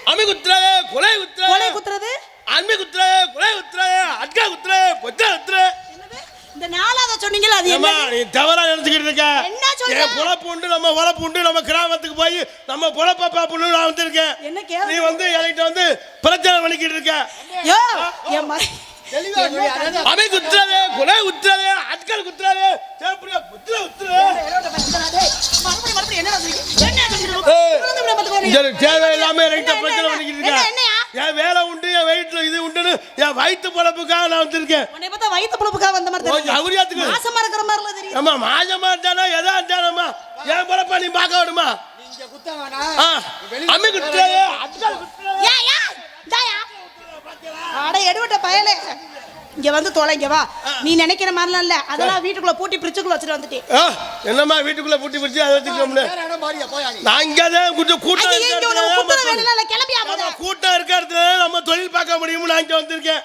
குத்துறது அம்மி குத்துற கொலை குத்துற கொலை குத்துறது அம்மி குத்துற கொலை குத்துற அட்கா குத்துற பொச்சா குத்துற என்னது? இந்த நாலாவது சொன்னீங்கல்ல அது என்ன நீ தவறா நினைச்சுக்கிட்டு இருக்க என்ன சொல்ற? என் பொழப்பு உண்டு நம்ம பொழப்பு உண்டு நம்ம கிராமத்துக்கு போய் நம்ம பொழப்ப பாப்பணும் நான் வந்திருக்கேன் என்ன கேள்வி? நீ வந்து என்கிட்ட வந்து பிரச்சனை பண்ணிக்கிட்டு இருக்க யோ என் ம- அமை குத்துறாதே கொலை குத்துறாதே அட்கள் குத்துறாதே சேப்படியா குத்துற குத்துற தேவையில்லாம என்ன, பிரச்சனை பண்ணிக்கிட்டு என்ன, இருக்க என்னையா? என் வேலை உண்டு என் வயிற்றுல இது உண்டுன்னு என் வயிற்று பொழப்புக்காக நான் வந்திருக்கேன். உன்னை பார்த்தா வயித்து புழுப்புக்காக வந்த மாதிரி அவரியாத்துக்கு. மாசமா இருக்கிற மாதிரிலாம் தெரியும் அம்மா மாஜமா இருந்தானா எதா இருந்தானம்மா என் பொழப்ப நீ பார்க்க விடுமா அம்மி? இந்தாயா? அட எடுவட்ட பயலே. இங்க வந்து தொலைங்க வா. நீ நினைக்கிற மாதிரிலாம் இல்ல. அதெல்லாம் வீட்டுக்குள்ள பூட்டி பிரிச்சுக்குள்ள வச்சுட்டு வந்துட்டேன் ஆ, என்னம்மா வீட்டுக்குள்ள பூட்டி பிடிச்சி அதை வச்சுக்கோம்னு நான் இங்கே தான் கொஞ்சம் கூட்டம் இங்க. கூட்டம் இருக்க இடத்துல நம்ம தொழில் பார்க்க முடியும்னு நான் இங்க வந்திருக்கேன்.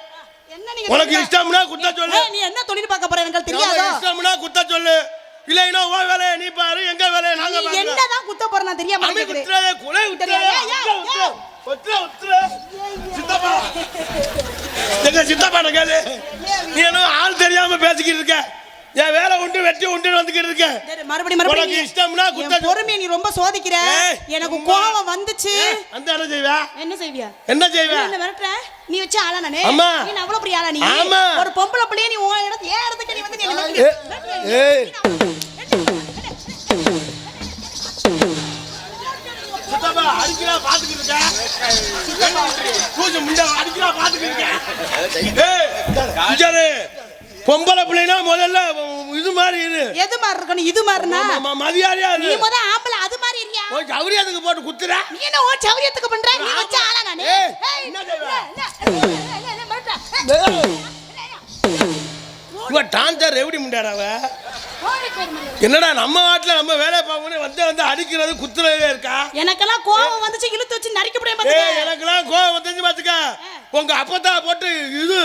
உனக்கு? இஷ்டம்னா குத்த சொல்லு. நீ என்ன தொழில் பார்க்க போற? எனக்கு தெரியாதோ? இஷ்டம்னா குத்த சொல்லு. இல்லைன்னா உன் வேலையை நீ பாரு எங்க வேலையை நாங்க என்னதான் குத்த போற நான் தெரியாம குத்துறாதே குலை குத்துறாதே. சித்தப்பா எங்க சித்தப்பா கேளு. நீ என்ன ஆள் தெரியாம பேசிக்கிட்டு இருக்க? என் வேலை உண்டு வெட்டி உண்டு வந்துக்கிட்டு இருக்க. சரி, மறுபடியும் மறுபடியும். இஷ்டம்னா குத்த என் பொறுமையை நீ ரொம்ப சோதிக்கிற. எனக்கு. கோவம் வந்துச்சு. அந்த என்ன செய்வா? என்ன செய்வியா? என்ன செய்வ? என்ன மிரட்டுற? நீ வச்ச ஆளா நானே? அம்மா. நீ அவ்வளவு பெரிய ஆளா நீ. ஒரு பொம்பளை பிள்ளைய நீ உன் இடத்து ஏன் இடத்துக்கு நீ வந்து நீ ஏ-? ஏய். சித்தப்பா அடிக்கிறா பாத்துக்கிட்டு இருக்க பூஜை முண்டை அடிக்கிறா பாத்துக்கிட்டு இருக்க ஏய் இங்க இரு. பொம்பளை பிள்ளைனா முதல்ல இது மாதிரி இரு எது மாதிரி இருக்கணும் இது மாதிரினா ம- மரியாதையா நீ முத ஆம்பளை அது மாதிரி இல்லையா உன் சௌரியத்துக்கு போட்டு குத்துற நீ என்ன ஓ சௌரியத்துக்கு பண்ற நீ வச்ச ஆளா நானே ஏய், ஏய், என்ன இவன் டான்சர் எப்படி முண்டாடாவ. என்னடா நம்ம வாட்டில் நம்ம வேலை பார்க்கணும் வந்து வந்து அடிக்கிறது குத்துறதே இருக்கா? எனக்கெல்லாம் கோவம் வந்துச்சு இழுத்து வச்சு நரிக்க பாத்துக்க. எனக்கெல்லாம் கோவம் வந்துச்சு பாத்துக்க. உங்க அப்பத்தா போட்டு இது.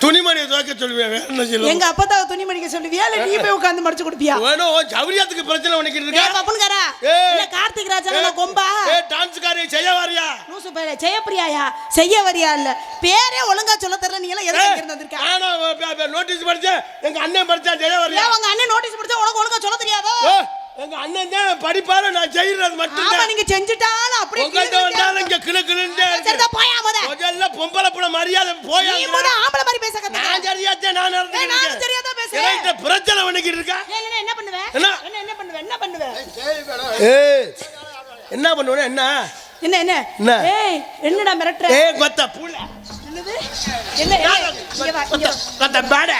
துணிமணியை துவைக்க சொல்லுவேன் சொல்லுவேன் எங்க அப்பா தான் துணி மணிக்க சொல்லுவியா? இல்ல நீ போய் உட்கார்ந்து மடிச்சு கொடுப்பியா? வேணும் உன் சௌரியத்துக்கு பிரச்சனை பண்ணிக்கிட்டு இருக்கா? பப்புனுக்காரா ஏய். இல்ல கார்த்திக் ராஜா கொம்பா? ஏ டான்ஸ்காரி செய்ய வாரியா லூசு பேர ஜெயப்பிரியாயா? செய்ய வரியா இல்ல? பேரே ஒழுங்கா சொல்ல தெரியல நீ எல்லாம் எதுக்கு இருந்து வந்திருக்க? நோட்டீஸ் படிச்சேன். எங்க அண்ணன் படிச்சா ஜெய வாரியா உங்க அண்ணன் நோட்டீஸ் படிச்சா உனக்கு ஒழுங்கா சொல்ல தெரியாதோ? எங்க அண்ணன் தான் படிப்பாரு நான் செய்யறது ஆமா மட்டும்தான் நீங்க செஞ்சுட்டாலும் அப்படியே உங்கள்கிட்ட வந்தாலும் இங்க கிளு இருக்கு. சரிதான் போயா முத. முதல்ல பொம்பளை புள்ள மரியாதை போயா நீ முத ஆம்பளை சரியாச்சே நான் தான் பேசுறேன். என்கிட்ட பிரச்சனை பண்ணிக்கிட்டு இருக்கா? ஏய், இல்ல, என்ன பண்ணுவ? என்ன? என்ன என்ன பண்ணுவ? என்ன பண்ணுவ? ஏய் என்ன பண்ணுவேன் என்ன? என்ன என்ன? என்ன? ஏய் என்னடா மிரட்டுற? ஏய் கொத்த புள்ள. என்னது? என்ன இங்க வா இங்க. கொத்த பேட.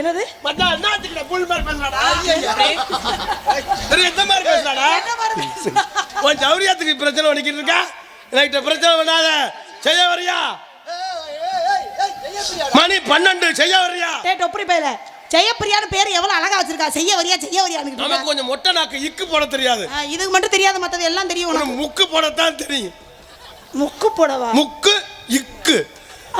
என்னது? மத்தா நாத்துக்கிட்ட புல் மாதிரி பேசுறாடா. மாதிரி உன் சௌரியத்துக்கு பிரச்சனை பண்ணிக்கிட்டு இருக்கா? என்கிட்ட பிரச்சனை பண்ணாத. செய்ய வரியா? மணி பன்னெண்டு செய்ய வரியா டேய் டொப்பரி பையல. ஜெயப்பிரியான்னு பேர் எவ்வளவு அழகா வச்சிருக்கா? செய்ய வரியா செய்ய வரியான்னு நமக்கு கொஞ்சம் மொட்டை நாக்கு இக்கு போட தெரியாது. இதுக்கு மட்டும் தெரியாத மத்தது எல்லாம் தெரியும் உனக்கு. முக்கு போடத்தான் தெரியும். முக்கு போடவா? முக்கு இக்கு.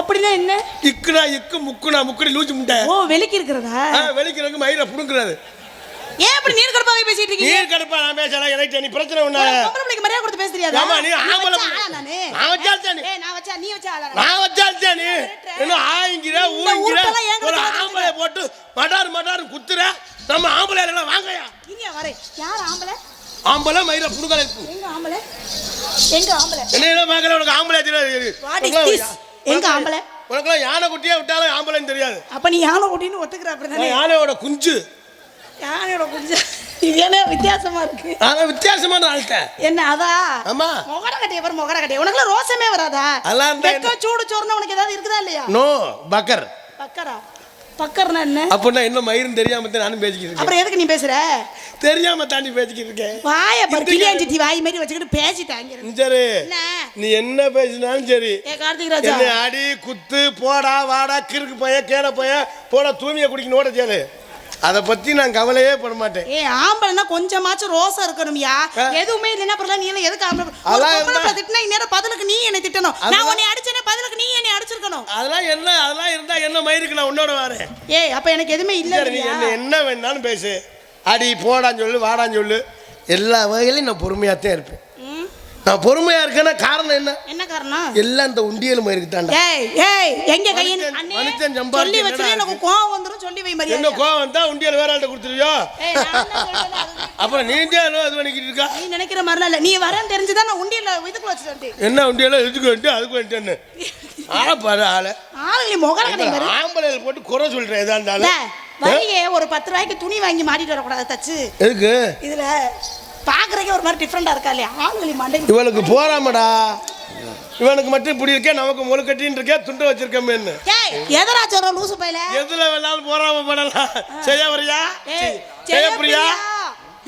அப்படின்னா என்ன? இக்குனா இக்கு முக்குனா முக்குடி லூச்சு முட்டை. ஓ வெளிக்கு இருக்கிறதா வெளிக்கிறதுக்கு மயிரை புடுங்குறது. ஏன் இப்படி நீர் கடுப்பாவே பேசிட்டு இருக்கீங்க? நீர் கடுப்பா நான் பேசலாம் எனக்கு நீ பிரச்சனை ஒண்ணா பொம்பளை மரியாதை கொடுத்து பேச தெரியாதா? ஆமா, நீ ஆம்பளை நானு நான் வச்சால்தான். ஏய் நான் வச்சா நீ வச்ச ஆளா நானு? நான் வச்சால்தான் நீ என்ன ஆயிங்கிற ஊங்கிற ஒரு ஆம்பளை போட்டு மடார் மடார் குத்துற நம்ம ஆம்பளை எல்லாம் வாங்கயா இங்க யார் ஆம்பளை? ஆம்பளை மயிரை புடுங்கலை எங்க ஆம்பளை? எங்க ஆம்பளை? என்ன என்ன பார்க்கல உனக்கு ஆம்பளை தெரியாது? எங்க ஆம்பளை? உனக்குலாம் யானை குட்டியே விட்டாலும் ஆம்பளைன்னு தெரியாது. அப்ப நீ யானை குட்டின்னு ஒத்துக்கிற அப்படிதானே? யானையோட குஞ்சு. யானையோட கொஞ்சம் இது என்ன வித்தியாசமா இருக்கு. ஆனா வித்தியாசமான ஆள்கிட்ட என்ன அதா? ஆமா. முகர கட்டைய பாரு முகர கட்டைய. உனக்குலாம் ரோசமே வராதா? வெக்க சூடு சோறுனா உனக்கு ஏதாவது இருக்குதா இல்லையா? No Bakr. பக்கரா? பக்கர்னா என்ன? அப்படின்னா என்ன மயிரும் தெரியாம தான் நானும் பேசிக்கிட்டு அப்புறம் எதுக்கு நீ பேசுற? தெரியாம தாண்டி பேசிக்கிட்டு இருக்கேன். வாய பாரு கிளியாஞ்சிட்டி வாய் மாதிரி வச்சுக்கிட்டு பேசிட்டாங்க சரி. நீ என்ன பேசினாலும் சரி. கார்த்திக் ராஜா. அடி குத்து போடா வாடா கிறுக்கு போய கேட போய போடா தூமிய குடிக்கணும் ஓட சேலு அதை பத்தி நான் கவலையே பட மாட்டேன் ஏ ஆம்பளைனா கொஞ்சமாச்சும் ரோசா இருக்கணும்யா. எதுவுமே இல்லைன்னா அப்புறம் நீ எதுக்கு ஆம்பளை? திட்டினா இந்நேரம் பதிலுக்கு நீ என்னை திட்டணும். நான் உன்னை அடிச்சேனே பதிலுக்கு நீ என்னை அடிச்சிருக்கணும். அதெல்லாம் என்ன? அதெல்லாம் இருந்தா என்ன மயிருக்கு? நான் உன்னோட வரேன். ஏய் அப்ப எனக்கு எதுவுமே இல்ல நீ என்ன என்ன வேணாலும் பேசு. அடி போடான்னு சொல்லு வாடான்னு சொல்லு. எல்லா வகையிலையும் நான் பொறுமையாக தான் இருப்பேன். நான் பொறுமையாக இருக்கேன்னா காரணம் என்ன? என்ன காரணம்? எல்லாம் இந்த உண்டியல் மாதிரி தாண்டா ஏய் ஏய் எங்க கையின் மனுஷன் சொல்லி வச்சிரு எனக்கு கோவம் வந்துரும் சொல்லி வை என்ன மரியாதை கோவம் தான் உண்டியல் வேற சொல்றேன்ல, அது அப்புறம் நீ தான் இது பண்ணிக்கிட்டு இருக்கா? நீ நினைக்கிற மாதிரிலாம் இல்ல. நீ வரேன்னு தெரிஞ்சுதான் நான் உண்டியல இதுக்குள்ள வச்சுட்டு என்ன உண்டியெல்லாம் இதுக்கு வந்துட்டு அதுக்கு வந்துட்டேன்னு ஆளை பாரு ஆளை. ஆளு நீ கடை பாரு. ஆம்பளையில் போட்டு குறை சொல்கிறேன் எதா இல்ல, இருந்தாலும் வரியே ஒரு பத்து ரூபாய்க்கு துணி வாங்கி மாட்டிட்டு வரக்கூடாது தச்சு. எதுக்கு? இதுல பாக்குறதுக்கே ஒரு மாதிரி டிஃப்ரெண்டா இருக்கா இல்லையா? ஆளுகளி மண்டை இவளுக்கு போறாமடா. இவனுக்கு மட்டும் இப்படி இருக்கே நமக்கு முழுக்கட்டின்னு இருக்கே துண்டு வச்சிருக்கமேன்னு. ஏய் எதரா சொல்ற லூசு பையல? எதுல வேணாலும் போறாம பண்ணலாம் செய்ய வரியா செய்யப்பிரியா ஜெயப்பிரியா.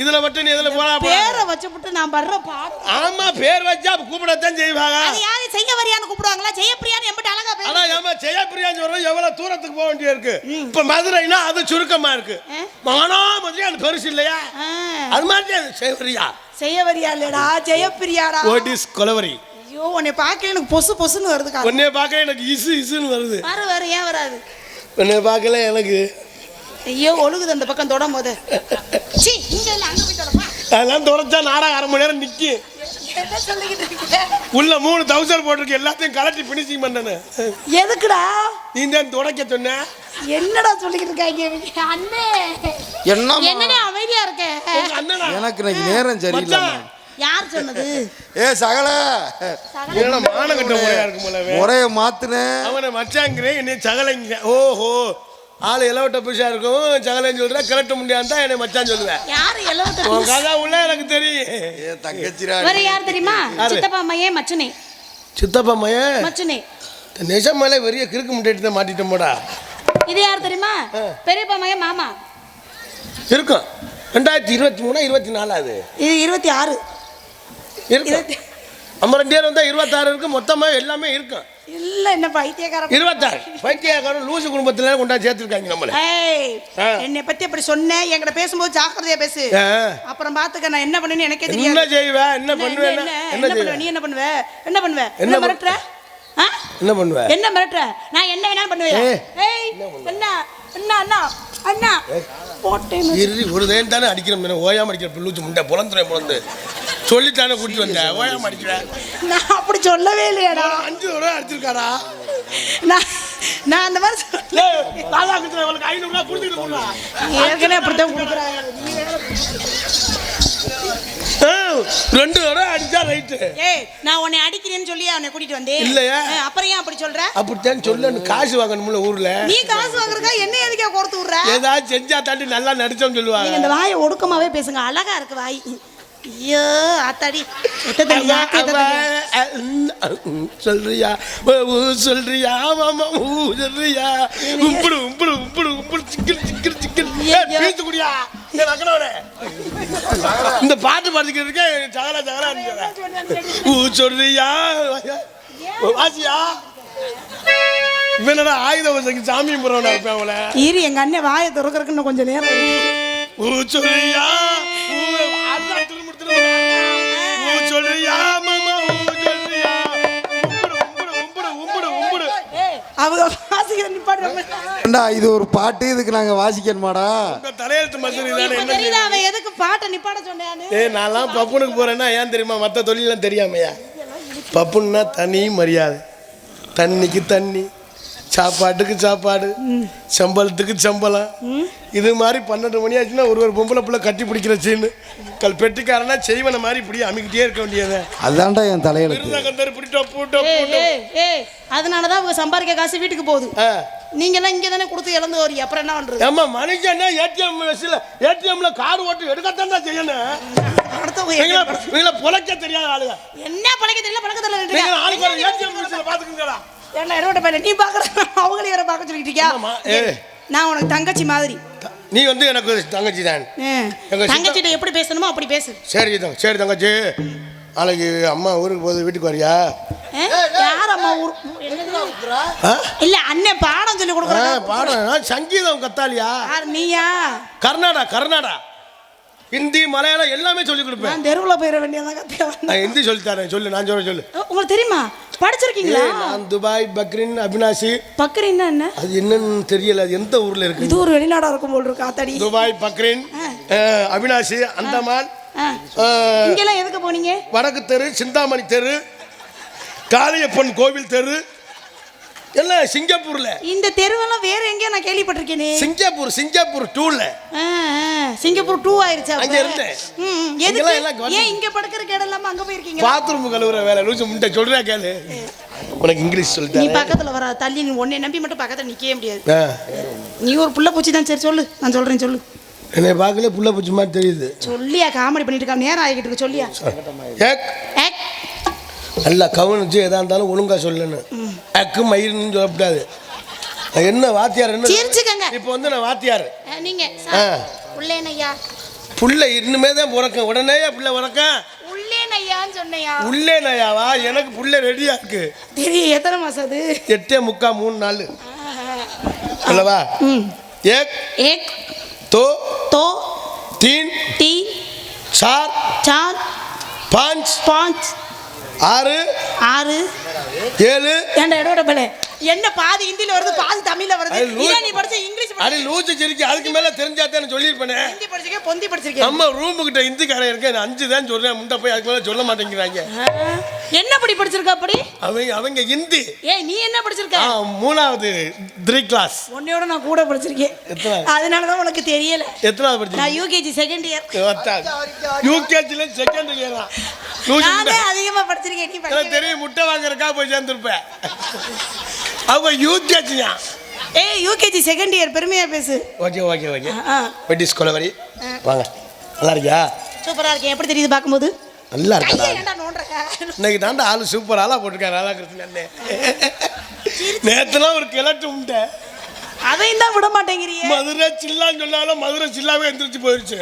இதுல மட்டும் நீ எதுல போறா பேரை வச்சுப்புட்டு நான் படுற பாடு ஆமா பேர் வச்சா கூப்பிடத்தான் செய்வாங்க. அது யாரு செய்ய வரியான்னு கூப்பிடுவாங்களா? செய்யப்பிரியான்னு அழகா ஆனா ஏமா எவ்வளவு தூரத்துக்கு போக வேண்டிய இருக்கு. இப்ப மதுரைனா அது சுருக்கமா இருக்கு. மானா மதுரை அது பெருசு இல்லையா? அது மாதிரி அது செய்வரியா செய்ய வரியா இல்லடா ஜெயப்பிரியாடா. What is Kolaveri. ஐயோ உன்னை பார்க்க எனக்கு பொசு பொசுன்னு வருதுக்கா உன்னைய பார்க்க எனக்கு இசு இசுன்னு வருது. வர வர ஏன் வராது? உன்னைய பார்க்கல எனக்கு. ஐயோ ஒழுகுது அந்த பக்கம் தொடும் போது அதெல்லாம் தொடச்சா நாடகம் அரை மணி நேரம் நிற்கும் உள்ள மூணு தௌசண்ட் போட்டிருக்கு எல்லாத்தையும் கலட்டி பினிஷிங் பண்ணனு எதுக்குடா? நீ தான் துடைக்க சொன்ன. என்னடா சொல்லிக்கிட்டு இருக்காங்க? அண்ணே. என்னம்மா? என்னடா அமைதியா இருக்க? எனக்கு இன்னைக்கு நேரம் மச்சான், யார் சொன்னது? ஏ சகல. என்னடா மானம் கட்ட முறையா இருக்கும் போல அவன். முறைய மாத்துனேன். அவனை மச்சாங்கிறேன் என்னை சகலைங்க ஓஹோ. ஆளு இலவட்ட புதுசா இருக்கும் சகலைன்னு சொல்ற கரெக்ட் முடியாதுதான் என்னை மச்சான் சொல்லுவேன். யாரு எழுவத்த உன் கதை உள்ள எனக்கு தெரியும். தங்கச்சிரா வேற யார் தெரியுமா? சித்தப்பா மையன் மச்சுனே. சித்தப்பா மையன் மச்சுனே. நிஜம் மேலே பெரிய கிறுக்கு முட்டைட்டு தான் மாட்டிட்டோம் போடா. இது யார் தெரியுமா? பெரியப்பா மையன் மாமா. இருக்கும். ரெண்டாயிரத்தி இருபத்தி மூணா இருபத்தி நாலாவது இது இருபத்தி ஆறு. இருக்கும். இருபத்தி நம்ம ரெண்டு பேரும் வந்தா இருபத்தாறு இருக்கு மொத்தமா எல்லாமே இருக்கும். இல்ல என்ன பைத்தியக்கார இருபத்தாறு. பைத்தியக்காரன் லூசு குடும்பத்துல கொண்டா சேர்த்துருக்காங்க நம்மள. என்னை பத்தி அப்படி சொன்னேன் என்கிட்ட பேசும்போது ஜாக்கிரதையா பேசு. அப்புறம் பாத்துக்க நான் என்ன பண்ணேன்னு எனக்கே என்ன செய்வ? என்ன என்ன, பண்ணுவேன் என்ன, என்ன என்ன பண்ணுவ? நீ என்ன பண்ணுவ? என்ன பண்ணுவ? என்ன என்ன மிரட்டுற? என்ன பண்ணுவ? என்ன மிரட்டுற? நான் என்ன வேணாலும் பண்ணுவேன். அண்ணா அண்ணா அண்ணா. போட்டேன் இரு ஒரு தேன் தானே அடிக்கிறோம். ஓயாம அடிக்கிற புல்லூச்சு முண்டை புலந்துறேன் புலந்து சொல்லித்தானே கூட்டிட்டு வந்தேன் ஓயாம அடிக்கிறேன் நான் அப்படி சொல்லவே இல்லையாடா. அஞ்சு தடவை அடிச்சிருக்காரா நான் நான் அந்த மாதிரி ரூபா ஏற்கனவே அப்படித்தான் கொடுக்குறாங்க. ரெண்டு தடவை அடிச்சா ரைட்டு ஏய் நான் உன்னை அடிக்கிறேன்னு சொல்லி அவனை கூட்டிட்டு வந்தேன். இல்லையா? அப்புறம் ஏன் அப்படி சொல்ற? அப்படித்தான் சொல்லு காசு வாங்கணும்ல ஊர்ல. நீ காசு வாங்குறக்கா என்ன எதுக்கே கொடுத்து விடுற? ஏதாவது செஞ்சா தாண்டி நல்லா நடிச்சோம்னு சொல்லுவாங்க. இந்த வாயை ஒடுக்கமாவே பேசுங்க. அழகா இருக்கு வாய். ஐயோ ஆத்தாடி ம், அ- ம், சொல்றியா? ஓ, ஊ சொல்றியா? மாமா ஊ சொல்றியா உம்புடு உம்புடு உம்புடு உம்புடு சிக்கல் சிக்கல் சிக்கல். பீத்து குடியா இந்த பாட்டு பாடிக்கிறதுக்கே சகல சகல ஊ சொல்றியா? வாசியா? இவனடா ஆயுத வசதிக்கு சாமி போறவனா இருப்பேன் அவளை. இரு எங்க அண்ணன் வாயை திறக்கறதுக்கு இன்னும் கொஞ்சம் நேரம். ஊ சொல்றியா? அவங்க வாசிக்கிற நிப்பாட்டு ஏண்டா இது ஒரு பாட்டு இதுக்கு நாங்க வாசிக்கணுமாடா? உங்க தலையெழுத்து மசூரி தானே இப்ப என்ன தெரியுதா அவன் எதுக்கு பாட்டை நிப்பாட்ட சொன்னான்னு? ஏய் நான்லாம் பப்புனுக்கு போறேன்னா ஏன் தெரியுமா? மற்ற தொழிலாம் தெரியாமையா? பப்புன்னா தனி மரியாதை. தண்ணிக்கு தண்ணி சாப்பாட்டுக்கு சாப்பாடு சம்பளத்துக்கு சம்பளம். இது மாதிரி பன்னெண்டு மணி ஆச்சுன்னா ஒரு ஒரு பொம்பளை பிள்ளை கட்டி பிடிக்கிற சீனு கல் பெட்டிக்காரனா செய்வன மாதிரி இப்படி அமைக்கிட்டே இருக்க வேண்டியது. அதான்டா என் தலையெழுத்து. ஏய் அதனாலதான் அவங்க சம்பாதிக்க காசு வீட்டுக்கு போகுது. நீங்க எல்லாம் இங்க தானே கொடுத்து இழந்து வரீங்க அப்புறம் என்ன பண்றது? ஏம்மா மனுஷன்னா ஏடிஎம் வயசுல ஏடிஎம்ல கார் ஓட்டு எடுக்கத்தான் செய்யணும். நீங்களா பொழைக்க தெரியாத ஆளுங்க. என்ன பழக்க தெரியல பழக்க தெரியல நீங்க ஆளுக்கு ஒரு ஏடிஎம் வயசுல பாத்துக்குங்களா என்ன இடவட்ட பையன் நீ பாக்குற? அவங்களையும் வேற பார்க்க சொல்லிட்டு இருக்கியா. நான் உனக்கு தங்கச்சி மாதிரி. நீ வந்து எனக்கு தங்கச்சி தான். தங்கச்சிட்ட எப்படி பேசணுமோ அப்படி பேசு. சரி சரி தங்கச்சி. நாளைக்கு அம்மா ஊருக்கு போகுது வீட்டுக்கு வரியா? ஆ? யார் அம்மா ஊர் என்னது? ஆ? இல்ல அண்ணன் பாடம் சொல்லி ஆ, கொடுக்குறாங்க பாடம் சங்கீதம் கத்தாலியா? நீயா? கர்நாடா கர்நாடா ஹிந்தி மலையாளம் எல்லாமே சொல்லி கொடுப்பேன். நான் தெருவுல போயிட வேண்டியதான் கத்தியா நான் ஹிந்தி சொல்லி தரேன் சொல்லு நான் சொல்ல. சொல்லு உங்களுக்கு தெரியுமா? படிச்சிருக்கீங்களா? நான் துபாய் பக்ரின் அபினாஷி பக்கரின்னா என்ன? அது என்னன்னு தெரியல அது எந்த ஊர்ல இருக்கு இது ஒரு வெளிநாடா இருக்கும் போல் இருக்கு ஆத்தாடி. துபாய் பக்ரின் அவினாசி அந்தமான் இங்கெல்லாம் எதுக்கு போனீங்க? வடக்கு தெரு சிந்தாமணி தெரு. காளியப்பன் கோவில் தெரு. எல்லாம் சிங்கப்பூர்ல? இந்த தெருவெல்லாம் வேற எங்கேயோ நான் கேள்விப்பட்டிருக்கேனே. சிங்கப்பூர் சிங்கப்பூர் டூல சிங்கப்பூர் டூ ஆயிருச்சு. அங்க இருந்தேன். ஏன் இங்க படுக்கிற கேடு இல்லாம அங்க போயிருக்கீங்க பாத்ரூம் கழுவுற வேலை. லூசு முட்டை சொல்றா கேளு. உனக்கு இங்கிலீஷ் நீ சொல்லிட்டேன் பக்கத்துல வர தள்ளி நீ உன்னை நம்பி மட்டும் பக்கத்துல நிக்கவே முடியாது. நீ ஒரு புள்ள பூச்சி தான் சரி சொல்லு. நான் சொல்றேன் சொல்லு. என்னை பார்க்கல புள்ள பூச்சி மாதிரி தெரியுது. சொல்லியா காமெடி பண்ணிட்டு இருக்கா? நேரம் ஆகிட்டு இருக்கு சொல்லியா. நல்லா கவனிச்சு எதா இருந்தாலும் ஒழுங்கா சொல்லணும் அக்கு மயிருன்னு சொல்லக்கூடாது நான் என்ன வாத்தியார் என்ன சிரிச்சுக்கங்க இப்போ வந்து நான் வாத்தியார் ஆ, நீங்க ஆ. உள்ளேனையா புள்ள இன்னுமே தான் பிறக்க உடனே புள்ள பிறக்க உள்ளேனையான்னு சொன்னையா உள்ளே நயாவா எனக்கு புள்ள ரெடியா இருக்கு தெரியும் எத்தனை மாசம் அது எட்டே முக்கா மூணு நாள் அல்லவா ம் ஏக் एक தோ दो தீன் तीन சார் चार பாஞ்ச் पाँच ஆறு. ஆறு. ஏழு. ஏன்டா இடோட பலே என்ன பாதி ஹிந்தில வருது பாதி தமிழ்ல வருது? இதே நீ படிச்ச இங்கிலீஷ் அடி லூச்சு சிரிக்கி அதுக்கு மேல தெரிஞ்சா தான் சொல்லியிருப்பேனே. ஹிந்தி படிச்சிருக்கே பொந்தி படிச்சிருக்கேன். நம்ம ரூமு கிட்ட இந்திக்காரன் இருக்கேன் அஞ்சு தான் சொல்றேன் முண்டை போய் அதுக்கு மேல சொல்ல மாட்டேங்கிறாங்க. என்ன படி படிச்சிருக்க அப்படி? அவங்க அவங்க ஹிந்தி ஏய் நீ என்ன படிச்சிருக்க? மூணாவது த்ரீ கிளாஸ் உன்னையோட நான் கூட படிச்சிருக்கேன்? அதனால தான் உனக்கு தெரியல. எத்தனாவது படிச்சீங்க நான் யூகேஜி செகண்ட் இயர் யூகேஜில செகண்ட் இயர் நான் முண்டை. தான் அதிகமா படிச்சிருக்கேன் நீ படிக்க தெரியும் முட்டை வாங்குறக்கா போய் சேர்ந்துருப்பேன் அவங்க யூகேஜியா ஏய் யூகேஜி செகண்ட் இயர் பெருமையா பேசு. Okay okay okay. வெட்டி ஸ்கூல வரி. வாங்க. நல்லா இருக்கியா? சூப்பரா இருக்கேன். எப்படி தெரியுது பார்க்கும்போது? நல்லா இருக்கா இன்னைக்கு தாண்டா ஆளு சூப்பர் ஆளா போட்டிருக்காரு ராதாகிருஷ்ணன் அண்ணே. நேத்துலாம் ஒரு கிழட்டு உண்டை அதையும் தான் விட மாட்டேங்கிறியே. மதுரை சில்லான்னு சொன்னாலும் மதுரை சில்லாவே எந்திரிச்சு போயிருச்சு.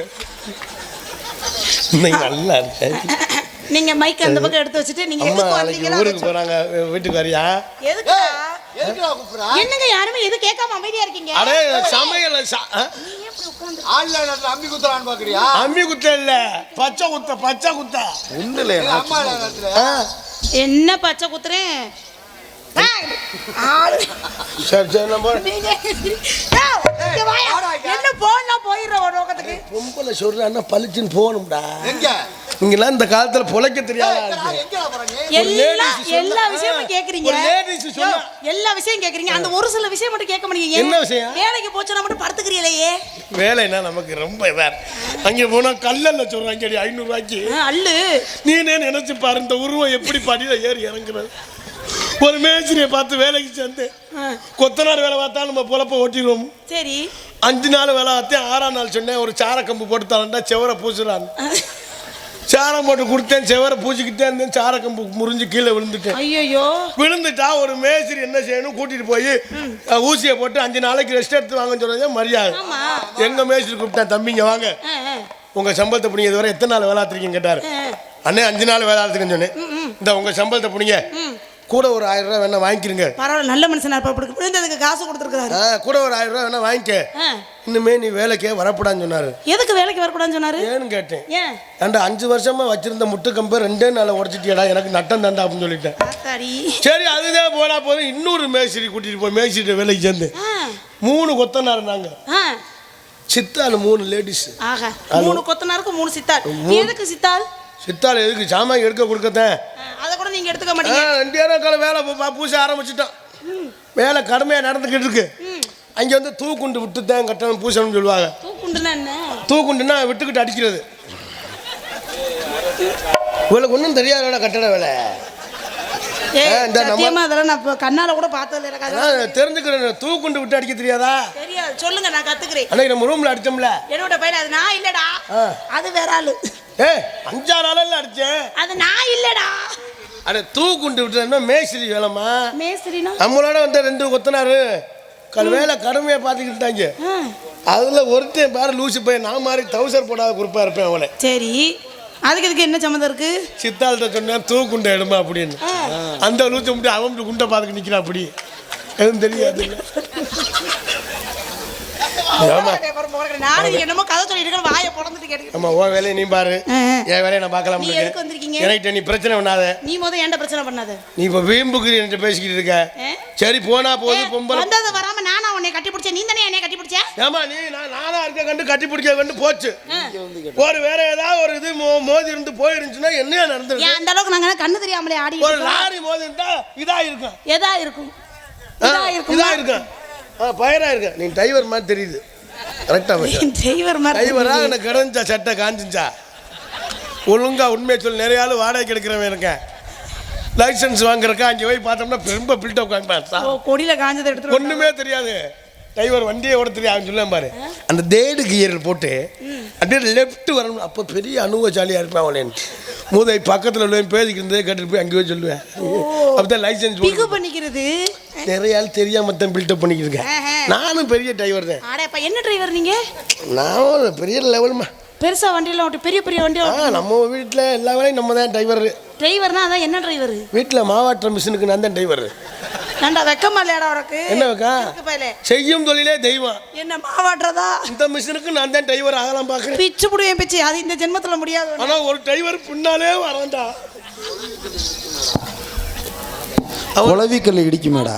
இன்னைக்கு நல்லா இருக்கேன் நீங்க மைக் அந்த பக்கம் எடுத்து வச்சுட்டு நீங்க அம்மா எதுக்கு வந்தீங்களோ ஊருக்கு போறாங்க வீட்டுக்கு வரியா? எதுக்கு என்னங்க யாருமே எது கேட்காம அமைதியா இருக்கீங்க? அடே சமையல் அம்பி குத்துறான்னு பாக்குறியா? அம்மி குத்த இல்ல. பச்சை குத்த பச்சை குத்த. ஒண்ணு இல்லையா அம்மா என்ன பச்சை குத்துறேன். சரி சரி நம்ம. என்ன போனா போயிடுற ஒரு நோக்கத்துக்கு? பொம்பளை சொல்றான்னா பளிச்சுன்னு போகணும்டா. எங்க? இங்கெல்லாம் இந்த காலத்துல பொழைக்க தெரியாதா எல்லா எல்லா விஷயமும் கேக்குறீங்க. எல்லா விஷயம் கேக்குறீங்க. அந்த ஒரு சில விஷயம் மட்டும் கேட்க மாட்டீங்க. என்ன விஷயம்? வேலைக்கு போச்சுன்னா மட்டும் படுத்துக்கிறீங்களே. வேலைன்னா நமக்கு ரொம்ப இதா. அங்கே போனா கல்லல்ல சொல்றாங்க அடி ஐநூறு ரூபாய்க்கு அல்லு நீனே நினைச்சு பாரு இந்த உருவம் எப்படி படியில ஏறி இறங்குறது. ஒரு மேஸ்திரியை பார்த்து வேலைக்கு சேர்ந்து கொத்தனார் வேலை பார்த்தா நம்ம பொழப்ப ஓட்டிடுவோம். சரி. அஞ்சு நாள் வேலை பார்த்தேன் ஆறாம் நாள் சொன்னேன் ஒரு சார கம்பு போட்டு தரேன்டா செவரை பூசுறான் சாரம் போட்டு கொடுத்தேன் செவரை பூச்சிக்கிட்டே இருந்தேன் சார கம்பு முறிஞ்சு கீழே விழுந்துட்டேன். ஐயோ விழுந்துட்டா ஒரு மேஸ்திரி என்ன செய்யணும் கூட்டிட்டு போய் ஊசியை போட்டு அஞ்சு நாளைக்கு ரெஸ்ட் எடுத்து வாங்கன்னு சொன்னதே மரியாதை. எங்க மேஸ்திரி கூப்பிட்டேன் தம்பிங்க வாங்க. உங்க சம்பளத்தை பிடிங்க இதுவரை எத்தனை நாள் வேலை ஆத்திருக்கீங்க கேட்டாரு. அண்ணே அஞ்சு நாள் வேலை ஆத்துக்குன்னு சொன்னேன் இந்த உங்க சம்பளத்தை பிடிங்க. கூட ஒரு ஆயிரம் ரூபாய் வேணா வாங்கிக்கிறங்க பரவாயில்ல நல்ல மனுஷனா இருப்பா விழுந்ததுக்கு காசு கொடுத்துருக்காரு கூட ஒரு ஆயிரம் ரூபாய் வேணா வாங்கிக்க. இன்னுமே நீ வேலைக்கே வரப்படான்னு சொன்னாரு. எதுக்கு வேலைக்கு வரக்கூடாதுன்னு சொன்னாரு? ஏன்னு கேட்டேன். ஏன்? அஞ்சு வருஷமா வச்சிருந்த முட்டு கம்பை ரெண்டே நாள் உடச்சிட்டியடா எனக்கு நட்டம் தாண்டா அப்படின்னு சொல்லிட்டேன். சரி அதுதான் போனா போதும். இன்னொரு மேஸ்திரி கூட்டிட்டு போய் மேஸ்திரி வேலைக்கு சேர்ந்து. மூணு கொத்தனார் இருந்தாங்க. சித்தாள் மூணு லேடிஸ் மூணு கொத்தனாருக்கு மூணு சித்தாள். எதுக்கு சித்தாள்? சித்தாள் எதுக்கு சாமான் எடுக்க கொடுக்கத்தேன் அதை கூட நீங்க எடுத்துக்க மாட்டீங்க. ரெண்டு பேரும் கால வேலை பூச ஆரம்பிச்சிட்டோம். வேலை கடுமையாக நடந்துக்கிட்டு இருக்கு. அங்கே வந்து தூக்குண்டு விட்டுத்தான் கட்டணும் பூசணும்னு சொல்லுவாங்க. தூக்குண்டுனா என்ன? விட்டுக்கிட்டு அடிக்கிறது. இவளுக்கு ஒன்றும் தெரியாத வேலை. இந்த நம்ம- சத்தியமா அதெல்லாம் நான் கண்ணால கூட அது அதான் தெரிஞ்சுக்கிறேன். தூக்குண்டு விட்டு அடிக்க தெரியாதா? தெரியாது. சொல்லுங்க நான் கத்துக்கிறேன். அன்னைக்கு நம்ம ரூமில் அடித்தோம்ல என்னோட பையன் அது நான் இல்லடா. அது வேற ஆளு. ஏ அஞ்சாறு நாளில் அடித்தேன் அது நான் இல்லடா. அட தூக்குண்டு விட்டுனா மேஸ்திரி வேலைம்மா? மேஸ்திரினா? நம்மளோட வந்து ரெண்டு கொத்தனாரு. வேலை கடுமையாக பார்த்துக்கிட்டாங்க ஆ, அதில் ஒருத்தன் பாரு லூசு பையன். நான் மாதிரி தௌசர் போடாத குறிப்பாக இருப்பேன் அவளை சரி. அதுக்கு இதுக்கு என்ன சம்மந்தம் இருக்கு? சித்தாள்கிட்ட சொன்னேன் தூக்குண்டை எடுமா அப்படின்னு. அந்த லூசை மட்டும் அவன் குண்டை பார்த்துக்கு நிற்கிறான் அப்படி. எதுவும் தெரியாது. ஆமா. நானும் என்னமோ கதை சொல்லிட்டு இருக்கேன் வாயை பிறந்துட்டு கேட்டு ஆமா உன் வேலையை நீ பாரு. என் வேலையை நான் பார்க்கலாம் நீ எதுக்கு வந்திருக்கீங்க? எனக்கு நீ பிரச்சனை பண்ணாத. நீ முத ஏன்டா பிரச்சனை பண்ணாத? நீ இப்போ வீம்புக்கு என்கிட்ட பேசிக்கிட்டு இருக்க? சரி போனா போது பொம்பளை வந்தது வராம நானா உன்னை கட்டி பிடிச்சேன் நீ தானே என்னை கட்டி பிடிச்ச ஏமா நீ நான் நானா இருக்க கண்டு கட்டி பிடிக்க கண்டு போச்சு. ஒரு வேற ஏதாவது ஒரு இது மோதி இருந்து போயிருந்துச்சுன்னா என்ன நடந்துருக்கு? அந்த அளவுக்கு நாங்க கண்ணு தெரியாமலே ஆடி ஒரு? லாரி மோதி இருந்தா இதா இருக்கும் எதா இருக்கும் இதா இருக்கும் இதா இருக்கும் ஆ, பயரா இருக்கு. நீ டிரைவர் மாதிரி தெரியுது. கரெக்டா டிரைவர் மாதிரி டிரைவரா தெரியுது. எனக்கு கிடஞ்சா சட்டை காஞ்சிச்சா ஒழுங்கா உண்மையை சொல்லி. நிறைய ஆள் வாடகை கிடைக்கிறவன் இருக்கேன். லைசன்ஸ் வாங்குறக்கா அங்கே போய் பார்த்தோம்னா ரொம்ப காமிப்பான் ஓ கொடியில காஞ்சதை எடுத்துட்டு ஒண்ணுமே தெரியாது. டிரைவர் வண்டியை ஓட தெரியாது சொல்லுவேன் பாரு. அந்த தேடு கியர் போட்டு அப்படியே லெஃப்ட் வரணும். அப்போ பெரிய அனுபவசாலியாக இருப்பேன் அவளேன் மூதை பக்கத்தில் உள்ள பேசிக்கிட்டு இருந்தே கேட்டுட்டு போய் அங்கேயே சொல்லுவேன். அப்படிதான் லைசன்ஸ் பிகு பண்ணிக்கிறது? நிறைய ஆள் தெரியாம தான் பில்டப் பண்ணிக்கிட்டு இருக்கேன். நானும் பெரிய டிரைவர் தான். ஆடேப்பா என்ன டிரைவர் நீங்க? நான் ஒரு பெரிய லெவல்மா பெருசா வண்டியில ஓட்டு பெரிய பெரிய வண்டி ஆ நம்ம வீட்டில் எல்லா வேலையும் நம்ம தான் டிரைவர் டிரைவர்னா அதான் என்ன டிரைவர் வீட்டில் மாவாட்டுற மிஷினுக்கு நான் தான் டிரைவர் ஏன்டா வெக்கமா இல்லையாடா உனக்கு? என்ன வைக்கா? இருக்கு பயலே. செய்யும் தொழிலே தெய்வம். என்ன மாவாட்டுறதா இந்த மிஷினுக்கு நான் தான் டிரைவர் ஆகலாம் பார்க்குறேன் பிச்சு புடுவேன் பிச்சு. அது இந்த ஜென்மத்துல முடியாது. ஆனா ஒரு டிரைவர் பின்னாலே வரான்டா குளவிக்கல் இடிக்குமேடா?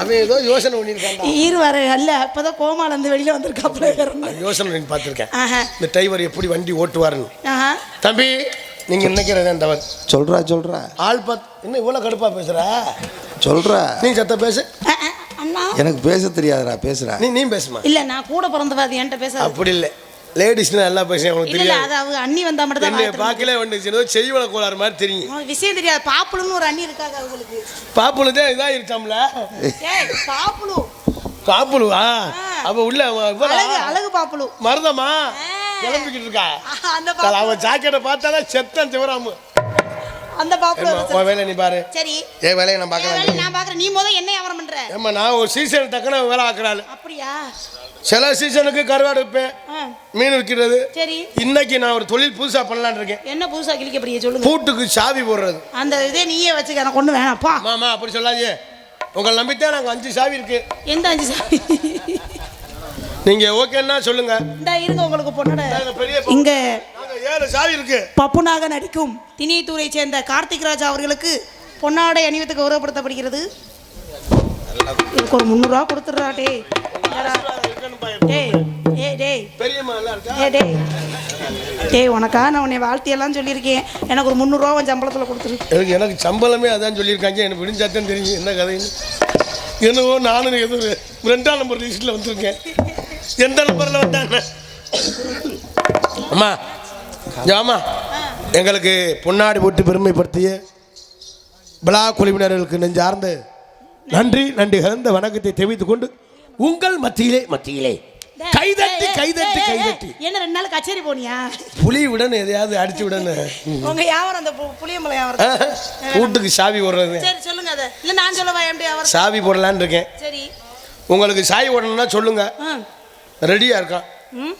அவன் ஏதோ யோசனை பண்ணியிருக்கான்டா. ஈர் வர அல்ல அப்பதான் கோமால இருந்து வெளியில நான் யோசனை பண்ணி பார்த்துருக்கேன். இந்த டிரைவர் எப்படி வண்டி ஓட்டுவாருன்னு. தம்பி நீங்க நினைக்கிறதே தவறு சொல்றா சொல்றா. ஆள் பார்த்து என்ன இவ்வளோ கடுப்பா பேசுற? சொல்றா. நீ சத்த பேசு. எனக்கு பேச தெரியாதுடா பேசுறா நீ நீ பேசுமா? இல்ல நான் கூட பிறந்தவ அது என்கிட்ட பேசாது. அப்படி இல்லை. லேடிஸ்னா நல்லா பேசுறேன் உனக்கு இல்ல தெரியாது. அது அவங்க அண்ணி வந்தா மட்டும் தான் என்னைய பார்க்கல வந்து ஏதோ செய்வன கோளாறு மாதிரி தெரியும். விஷயம் தெரியாது. பாப்புலுன்னு ஒரு அண்ணி இருக்காங்க அவங்களுக்கு. பாப்புல தான் இதா இருக்காம்ல ஏய் பாப்புலு பாப்புலுவா அவ உள்ள அவ இவளா? அழகு அழகு பாப்புலு மருதமா. கிளம்பிக்கிட்டு இருக்கா? ஆஹா, அந்த பாப்புலு அவன் ஜாக்கெட்டை பார்த்தாதான் செத்தன் சிவராமு. அந்த பாப்புலு ஏம்மா, உன் நீ பாரு. சரி. ஏன் வேலையை நான் என் வேலையை நான் பாக்குறேன் நீ முத என்ன வியாபாரம் பண்ற ஏம்மா நான் ஒரு சீசன் தக்கன வேலை ஆக்குறாள் அப்படியா? சில சீசனுக்கு கருவாடு வைப்பேன். மீன் விற்கிறது. சரி. இன்னைக்கு நான் ஒரு தொழில் புதுசா பண்ணலான்னு இருக்கேன். என்ன புதுசா கிழிக்கப்படுங்க சொல்லுங்க. பூட்டுக்கு சாவி போடுறது. அந்த இதே நீயே வச்சுக்க எனக்கு ஒண்ணு வேணாம்ப்பா மாமா அப்படி சொல்லாதீங்க. உங்களை நம்பித்தான் நாங்கள் அஞ்சு சாவி இருக்கு. எந்த அஞ்சு சாமி நீங்க ஓகேன்னா சொல்லுங்க. இந்த இருங்க உங்களுக்கு பெரிய இங்க ஏழு சாவி இருக்கு. பப்புனாக நடிக்கும் திணியத்தூரை சேர்ந்த கார்த்திக் ராஜா அவர்களுக்கு பொன்னாடை அணிவத்துக்கு கௌரவப்படுத்தப்படுகிறது. இதுக்கு ஒரு முந்நூறுரூவா கொடுத்துட்றா டே டேய் ஏய் டேய். பெரியம்மா இருக்கா ஏ டேய். டேய் உனக்கா நான் உன்னை வாழ்த்தியெல்லாம் சொல்லியிருக்கேன். எனக்கு ஒரு முந்நூறுரூவா உன் சம்பளத்தில் கொடுத்துரு. எனக்கு எனக்கு சம்பளமே அதான் சொல்லியிருக்காங்க. எனக்கு விடிஞ்சாத்தான் தெரியும். என்ன கதைன்னு. என்னவோ நானும் எதுவும் ஒரு ரெண்டாம் நம்பர் லிஸ்ட்டில் வந்திருக்கேன். எந்த நம்பரில் வந்தாங்க? அம்மா ஆமா எங்களுக்கு பொன்னாடி போட்டு பெருமைப்படுத்திய விழா குழுவினர்களுக்கு நெஞ்சார்ந்து நன்றி நன்றி கலந்த வணக்கத்தை தெரிவித்துக் கொண்டு உங்கள் மத்தியிலே மத்தியிலே. கைதட்டி கைதட்டி கைதட்டி. என்ன ரெண்டு நாள் கச்சேரி போனியா? புலி விடன்னு எதையாவது அடிச்சு விடன்னு உங்க வியாபாரம் அந்த புளியம்பளை வியாபாரம் வீட்டுக்கு சாவி போடுறது. சரி சொல்லுங்க அதை. இல்ல நான் சொல்லவா எப்படி வியாபாரம் சாவி போடலான்னு இருக்கேன். சரி. உங்களுக்கு சாவி போடணும்னா சொல்லுங்க. ரெடியா இருக்கான் ம்.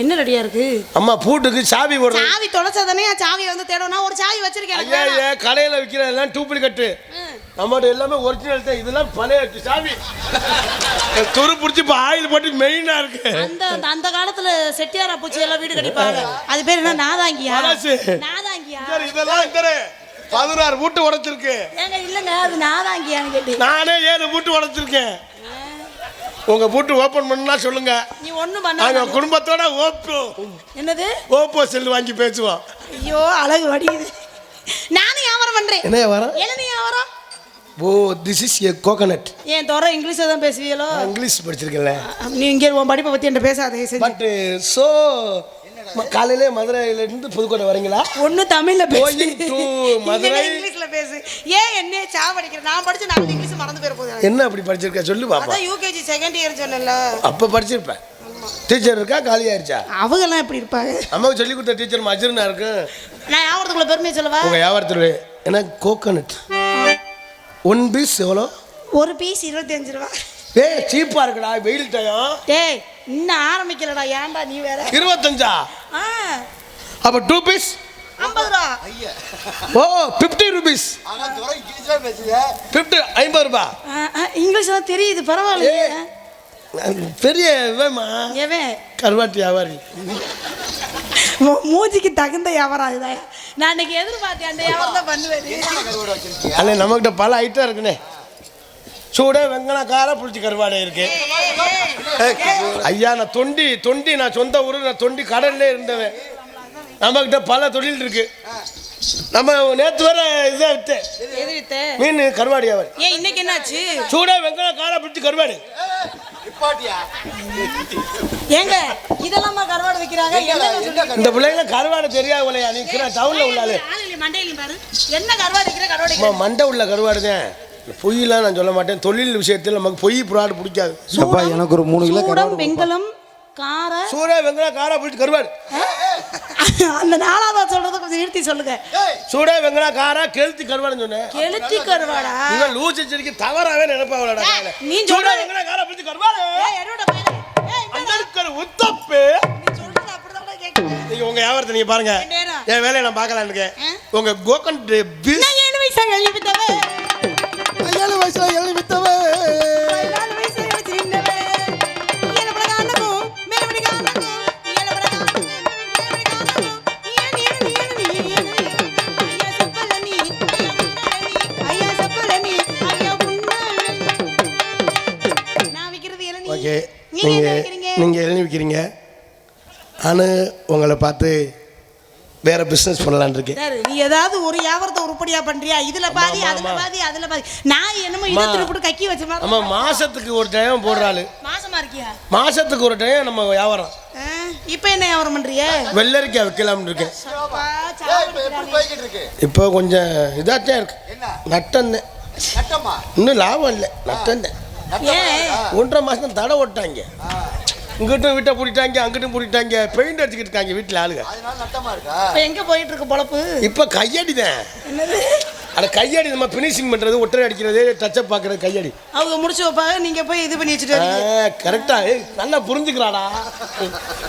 என்ன ரெடியா இருக்கு? அம்மா பூட்டுக்கு சாவி போடுறது. சாவி தொலைச்சதானே சாவி வந்து தேடணும் ஒரு சாவி வச்சிருக்கேன் எனக்கு ஐயா. ஐயா கடையில் விற்கிற எல்லாம் டூப்ளிகேட்டு. ம். நம்மகிட்ட எல்லாமே ஒரிஜினல் தான். இதெல்லாம் பழைய சாவி. துரு பிடிச்சி இப்போ ஆயில் போட்டு மெயினாக இருக்கு. அந்த அந்த- காலத்துல செட்டியாரா பூச்சி எல்லாம் வீடு கட்டிப்பாங்க. அது பேர் என்ன? நாதாங்கியா. நாதாங்கியா? சரி, இதெல்லாம் இந்த பதினாறு வீட்டு உடைச்சிருக்கு. ஏங்க இல்லங்க அது நாதாங்கியான்னு கேட்டு. நானே ஏழு வீட்டு உடைச்சிருக்கேன். உங்க பூட்டு ஓபன் பண்ணா சொல்லுங்க. நீ ஒண்ணும் நாங்க பண்ண குடும்பத்தோட ஓப்போ. என்னது? ஓப்போ செல் வாங்கி பேசுவோம். ஐயோ அழகு வடியுது. நானும் வியாபாரம் பண்றேன். என்ன வரும் எழுதி வியாபாரம்? Oh this is a coconut ஏன் தோற இங்கிலீஷ்ல தான் பேசுவீங்களோ? இங்கிலீஷ் படிச்சிருக்கேன்ல. நீ இங்கே உன் படிப்பை பத்தி என்கிட்ட பேசாதே செஞ்சு. பட் சோ காலையிலே மதுரையில இருந்து புதுக்கோட்டை வரீங்களா? ஒண்ணு தமிழ்ல பேசு. Going to Madurai. பேசு. ஏன் என்ன சாவடிக்கிற? நான் படிச்ச நான் இங்கிலீஷ் மறந்து போயிட போகுது என்ன அப்படி படிச்சிருக்க? சொல்லு பாப்பா. அதான் யூகேஜி செகண்ட் இயர் சொன்னல அப்ப படிச்சிருப்பேன் டீச்சர் இருக்கா? காலி ஆயிடுச்சா அவங்க எல்லாம் எப்படி இருப்பாங்க? அம்மாவுக்கு சொல்லி கொடுத்த டீச்சர் மஜர்னா இருக்கு. நான் வியாபாரத்துக்குள்ள பெருமையை சொல்லவா? உங்க வியாபாரத்தில் என்ன கோகனட் ஒன் பீஸ் எவ்வளோ? ஒரு பீஸ் இருபத்தஞ்சு ரூபா. ஏ சீப்பா இருக்குடா வெயில் டயம் டேய் இன்னும் ஆரம்பிக்கலடா. ஏன்டா நீ வேற? இருபத்தஞ்சா? ஆ. அப்ப டூ பீஸ் ஐம்பது ரூபா. ஓ ஃபிஃப்டி ருபீஸ் ஃபிஃப்டி ஐம்பது ரூபா. இங்கிலீஷ் தான் தெரியுது பரவாயில்லையே. பெரிய இவமா கருவாட்டி வியாபாரி. மூஞ்சிக்கு தகுந்த வியாபாரம் அதுதான். நான் இன்னைக்கு எதிர்பார்த்தேன் அந்த வியாபாரம் தான் பண்ணுவேன். அண்ணே நம்மகிட்ட பல ஐட்டம் இருக்குண்ணே. சூட வெங்கனக்கார புளிச்சி கருவாடு இருக்கு. ஐயா நான் தொண்டி தொண்டி நான் சொந்த ஊர் நான் தொண்டி கடல்ல இருந்தவன். நம்மக்கிட்ட பல தொழில் இருக்கு. நம்ம நேற்று வர இதை வித்தேன் மீன் கருவாடு வியாபாரி. ஏன் இன்னைக்கு என்னாச்சு? சூட வெங்கனக்கார புளிச்சி கருவாடு. நிப்பாட்டியா? ஏங்க இதெல்லாமா கருவாடு வைக்கிறாங்க? இந்த பிள்ளைங்க கருவாடு தெரியாது இல்லையா நீ டவுன்ல பாரு. என்ன கருவாடு வைக்கிற கருவாடு? மண்டை உள்ள கருவாடு தான் பொய்யெல்லாம் நான் சொல்ல மாட்டேன். தொழில் விஷயத்தில் நமக்கு பொய் புறாடு பிடிக்காது. எனக்கு ஒரு மூணு கிலோ கருவாடு வெங்கலம் கார சூட வெங்கன காரா புளிச்சி கருவாடு. அந்த நாலாவது சொல்றத கொஞ்சம் நிறுத்தி சொல்லுங்க. சூட வெங்கன காரா கெளுத்தி கருவாடுன்னு சொன்னேன். கெளுத்தி கருவாடா? இவன் லூசி செடிக்கு தவறாவே நினைப்பாவளடா நீ சூட வெங்கன காரா புளிச்சி கருவாடு. இந்த அந்த இருக்கிற உத்தப்பு. நீங்க உங்க வியாபாரத்தை நீங்க பாருங்க. என் வேலையை நான் பார்க்கலான்னு இருக்கேன்? உங்க கோகன் பிஸ் நான் ஏழு வயசா எழுதி வித்தவன். ஏழு விற்கிறீங்க நான் உங்களை பார்த்து வேற பிசினஸ் பண்ணலான்னு இருக்கேன். சார், நீ ஏதாவது ஒரு வியாபாரத்தை உருப்படியா பண்றியா? இதுல பாதி அதுல. பாதி அதுல பாதி. நான் என்னமோ. இதை போட்டு கக்கி வச்ச மாதிரி நம்ம மாசத்துக்கு ஒரு டைம் போடுறாள். மாசமா இருக்கியா? மாசத்துக்கு ஒரு டைம் நம்ம வியாபாரம். இப்ப என்ன வியாபாரம் பண்றிய? வெள்ளரிக்காய் விற்கலாம்னு இருக்கேன். இப்ப கொஞ்சம் இதாத்தான் இருக்கு. நட்டமா? இன்னும் லாபம் இல்லை நட்டந்தேன் ஏன் ஒன்றரை மாசம் தடை ஓட்டாங்க இங்கிட்டும் வீட்டை பூட்டிட்டாங்க அங்கிட்டும் பூட்டிட்டாங்க பெயிண்ட் அடிச்சுக்கிட்டு இருக்காங்க வீட்டில் ஆளுங்க. அதனால நட்டமா இருக்கா? இப்ப எங்க போயிட்டு இருக்கு பொழப்பு? இப்போ கையடி தான். என்னது? அட கையடி நம்ம ஃபினிஷிங் பண்ணுறது ஒட்டரை அடிக்கிறது டச்சப் பார்க்குறது கையடி. அவங்க முடிச்சு வைப்பாங்க நீங்க போய் இது பண்ணி வச்சுட்டு கரெக்டா நல்லா புரிஞ்சுக்கிறாடா.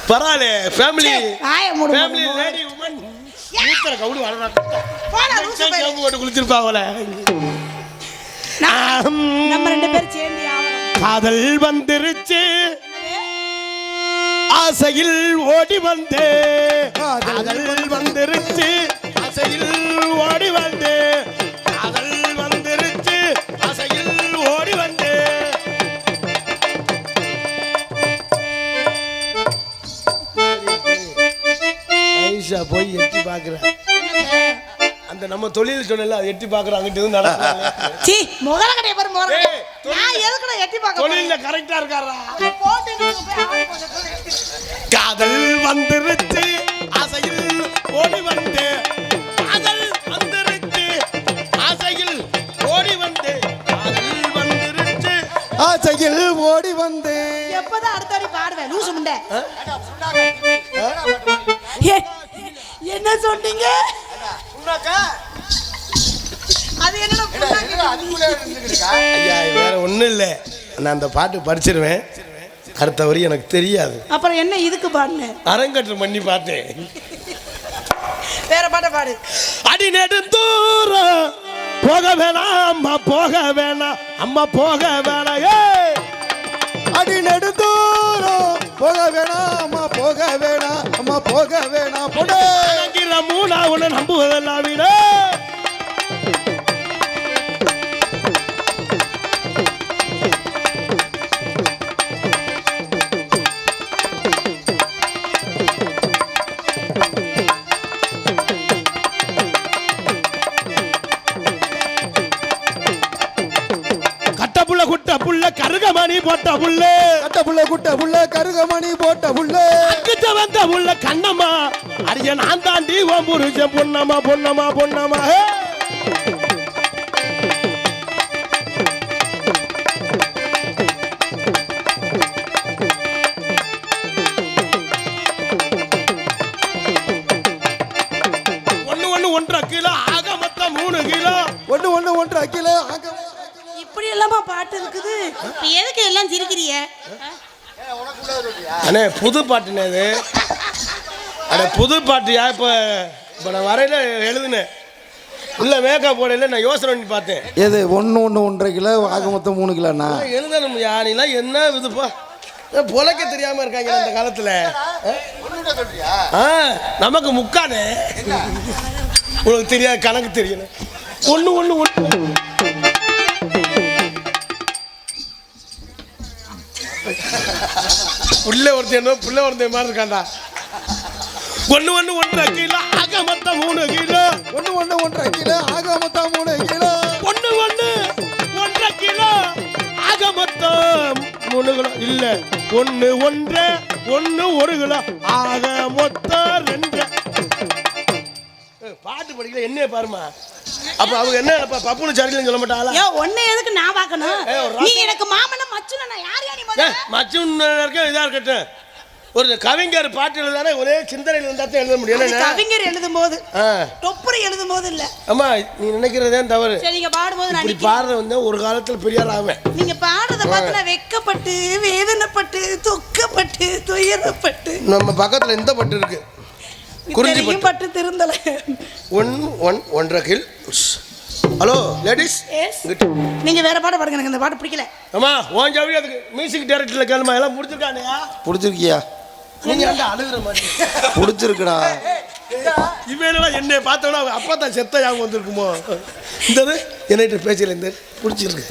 பரவாயில்ல ஃபேமிலி ஃபேமிலி லேடி உமன் ஊத்தர கவுடு வரலாம் போடா, லூசு. கேம்பு போட்டு குளிச்சிருப்பாவல. நம்ம- நம்ம ரெண்டு பேரும் சேர்ந்து காதல் வந்துருச்சு. ஆசையில் ஓடி வந்தே. காதல் வந்துருச்சு. ஆசையில் ஓடி வந்தே. காதல் வந்துருச்சு. ஆசையில் ஓடி வந்தே. ஐஷா போய் எட்டி பார்க்குறேன் அந்த நம்ம தொழில் சொன்னல அதை எட்டி பார்க்குறோம் அங்கிட்டு இருந்து நடக்கிறாங்க சீ முதல கடைய பாரு நான் எதுக்குடா எட்டி பார்க்க போறேன்? தொழில கரெக்டா இருக்காரா? போட்டு காதல் வந்துருச்சு. ஆசையில் ஓடி வந்து காதல் வந்துருச்சு. ஆசையில் ஓடி வந்து காதல் வந்துருச்சு. ஆசையில் ஓடி வந்து. எப்பதான் அடுத்த வாட்டி பாடுவேன்? லூசு முண்டை. என்ன சொன்னீங்க? அது? ஐயா வேற ஒண்ணும் இல்லை. நான் அந்த பாட்டு படிச்சிருவேன். அடுத்த வரி எனக்கு தெரியாது. அப்புறம் என்ன இதுக்கு பாடுனேன் அரங்கற்று பண்ணி பார்த்தேன். வேற பாட்டை பாடு. அடி நெடுந்தூரம் போக வேணாம் அம்மா போக வேணாம் அம்மா போக வேணாம் ஏய்! அடி நெடுந்தூரம் போக வேணாம் அம்மா போக வேணாம் அம்மா போக வேணாம் பொண்ணு அழகிற மூணா உன்னை நம்புவதெல்லாம் விட. கட்ட புள்ள கருகமணி போட்ட புள்ள கிட்ட வந்த புள்ள கண்ணம்மா அரிய நான் தாண்டி ஓம் புருஷன் பொன்னம்மா பொன்னம்மா பொன்னம்மா ஒண்ணு ஒண்ணு ஒன்றரை கிலோ ஆக மொத்தம் மூணு கிலோ. ஒண்ணு ஒண்ணு ஒன்றரை கிலோ ஆக இப்படி எல்லாமா பாட்டு இருக்குது? எதுக்கு எல்லாம் சிரிக்கிறிய அண்ணே புது பாட்டுண்ணே இது. அட புது பாட்டியா? இப்போ இப்போ நான் வரையில எழுதுனேன். உள்ள மேக்கப் போடையில நான் யோசனை பண்ணி பார்த்தேன். எது ஒன்று ஒன்று ஒன்றரை கிலோ ஆக மொத்தம் மூணு கிலோண்ணா? நான் எழுதணும் யானிலாம் என்ன இதுப்பா பொழைக்க தெரியாம இருக்காங்க இந்த காலத்துல. ஆ நமக்கு முக்கானே. உனக்கு தெரியாது கணக்கு தெரியல ஒண்ணு ஒண்ணு ஒண்ணு. புள்ள ஒருத்தன் புள்ள ஒருத்தன் மாதிரி இருக்காண்டா. ஒன்று ஒன்று ஒன்றரை கிலோ ஆக மொத்தம் மூணு கிலோ. ஒன்று ஒன்று ஒன்றரை கிலோ ஆக மொத்தம் மூணு கிலோ. ஒன்று ஒன்று ஒன்றரை கிலோ ஆக மொத்தம் மூணு கிலோ. இல்ல ஒன்று ஒன்று ஒன்று ஒரு கிலோ. ஆக மொத்தம் ரெண்டு. பாட்டு படிக்கல என்ன பாருமா அப்ப அவங்க என்ன பப்புனு சரியில்லைன்னு சொல்ல மாட்டாங்களா ஏன் ஒன்னை எதுக்கு நான் பார்க்கணும்? நீ எனக்கு மாமனா மச்சுன நான் யார் யார் நீ முதல்ல? மச்சும் இருக்க இதா இருக்கட்டும். ஒரு கவிஞர் பாட்டு எழுதானே ஒரே சிந்தனையில் இருந்தா தான் எழுத முடியும். கவிஞர் எழுதும் போது டொப்புரை எழுதும் போது இல்ல. அம்மா நீ நினைக்கிறதே தவறு? நீங்க பாடும்போது நான் இப்படி நிக்கிறேன். பாடுற வந்து ஒரு காலத்துல பெரிய ஆள் ஆவேன். நீங்க பாடுறத பார்த்து நான் வெக்கப்பட்டு வேதனைப்பட்டு துக்கப்பட்டு துயரப்பட்டு. நம்ம பக்கத்துல இந்த பட்டு இருக்கு. குறிஞ்சி பட்டு திருந்தல ஒன் ஒன் ஒன்றரை கில் ஹலோ லேடிஸ் Yes. நீங்க வேற பாட்டு பாடுங்க எனக்கு இந்த பாட்டு பிடிக்கல. அம்மா ஓன் ஜவுளி அதுக்கு மியூசிக் டைரக்டர்ல கேளுமா எல்லாம் முடிச்சிருக்கானுயா பிடிச்சிருக்கியா? நீங்க ஏன்டா அழுகுற மாதிரி? பிடிச்சிருக்குடா. இவன் என்னை பார்த்தோன்னா அப்பா தான் செத்த ஞாபகம் வந்திருக்குமோ? இந்த என்னைட்ட பேச்சல இந்த பிடிச்சிருக்கு.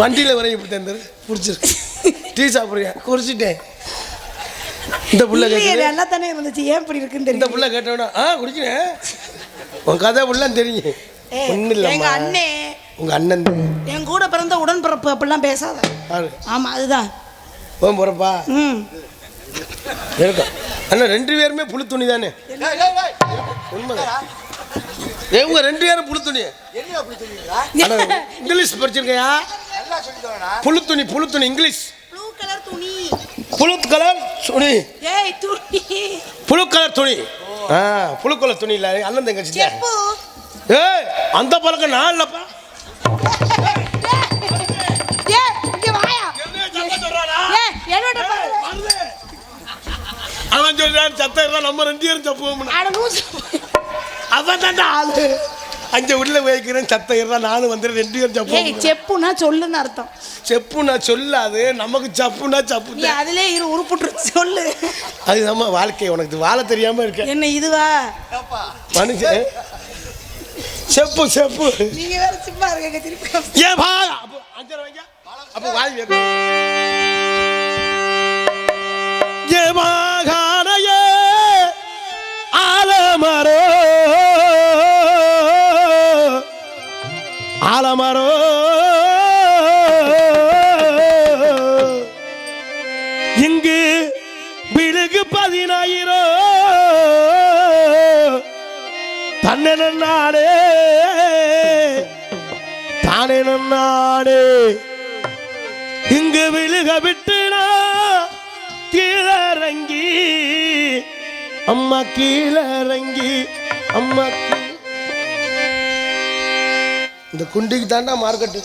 வண்டியில் வரையும் இப்படி இந்த பிடிச்சிருக்கு. டீ சாப்பிட்றியா? குடிச்சிட்டேன். இந்த புள்ள நல்லா தானே இருந்துச்சு. ஏன் இப்படி இருக்குன்னு இந்த புள்ள கேட்டவனா ஆ குடிக்கிறேன். உன் கதை புள்ள தெரியும். ஒன்றும் எங்க இல்லைம்மா அண்ணே. உங்க அண்ணன் என் கூட பிறந்த உடன்பிறப்பு அப்படிலாம் பேசாத. யாரு? ஆமா அதுதான். போன் போறப்பா? ம். இருக்கும். அண்ணா ரெண்டு பேருமே புழு துணி தானே? உண்மைதான். உங்க ரெண்டு பேரும் புழு துணி. இங்கிலீஷ் படிச்சிருக்கையா? புழு துணி புழு துணி இங்கிலீஷ். ப்ளூ கலர் துணி. புழு கலர் துணி. ஏய் துணி. புழு கலர் துணி. ஆ புழு கலர் துணி இல்லை. அண்ணன் தங்கச்சி தான் செப்பு ஏய் அந்த பழக்கம் நான் இல்லப்பா. ஏய் இங்க வாயா. ஏய் என்னோட பாரு. அவன் சொல்றான் சத்தம் நம்ம ரெண்டு பேரும் லூசு. அவன் தான்டா ஆளு. அங்க உள்ள வைக்கிறேன் சத்தம் இருந்தா நானும் வந்து ரெண்டு பேரும் ஏய் செப்புனா சொல்லுன்னு அர்த்தம். செப்பு நான் சொல்லாது நமக்கு சப்புனா சப்பு நீ அதிலே இரு உருப்புட்டு சொல்லு. அது நம்ம வாழ்க்கை உனக்கு வாழ தெரியாம இருக்க. என்ன இதுவா? மனுஷன் செப்பு செப்பு. நீங்க வேற சும்மா இருக்க திருப்பி ஏன் பா அப்போ அஞ்சரை வைங்க அப்போ வாய் வைக்க ஏ மாகாணையே ஆலமரோ ஆலமரோ இங்கு விழுகு பதினாயிரம் தன்னை நாடே தானே நாடே இங்கு விழுக விட்டுனா கீழறங்கி அம்மா கீழறங்கி அம்மா இந்த குண்டிக்கு தாண்டா மார்க்கெட்டு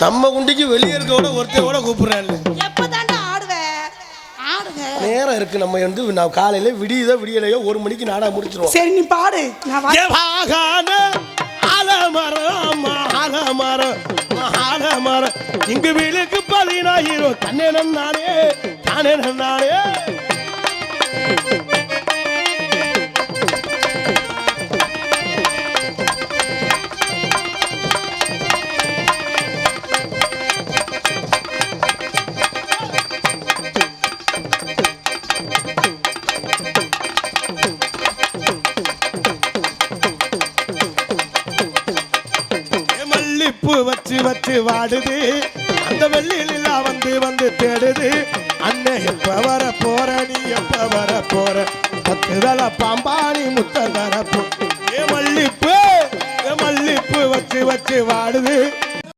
நம்ம குண்டிக்கு வெளியே இருக்கவோட ஒருத்தையோட ஆடுங்க நேரம் இருக்கு நம்ம வந்து நான் காலையில விடியதோ விடியலையோ ஒரு மணிக்கு நாடா முடிச்சிருவோம். சரி நீ பாடு. நான் இங்கு விழுக்கு பதினாயிரம் தன்னே நானே தானே நானே வச்சு வாடுது. அந்த வெள்ளியில வந்து வந்து தேடுது. அண்ணன் எப்ப வர போற? நீ எப்ப வர போற? பத்து தல பாம்பாணி முத்த தர போ ஏ மல்லிப்பு ஏ வச்சு வச்சு வாடுது.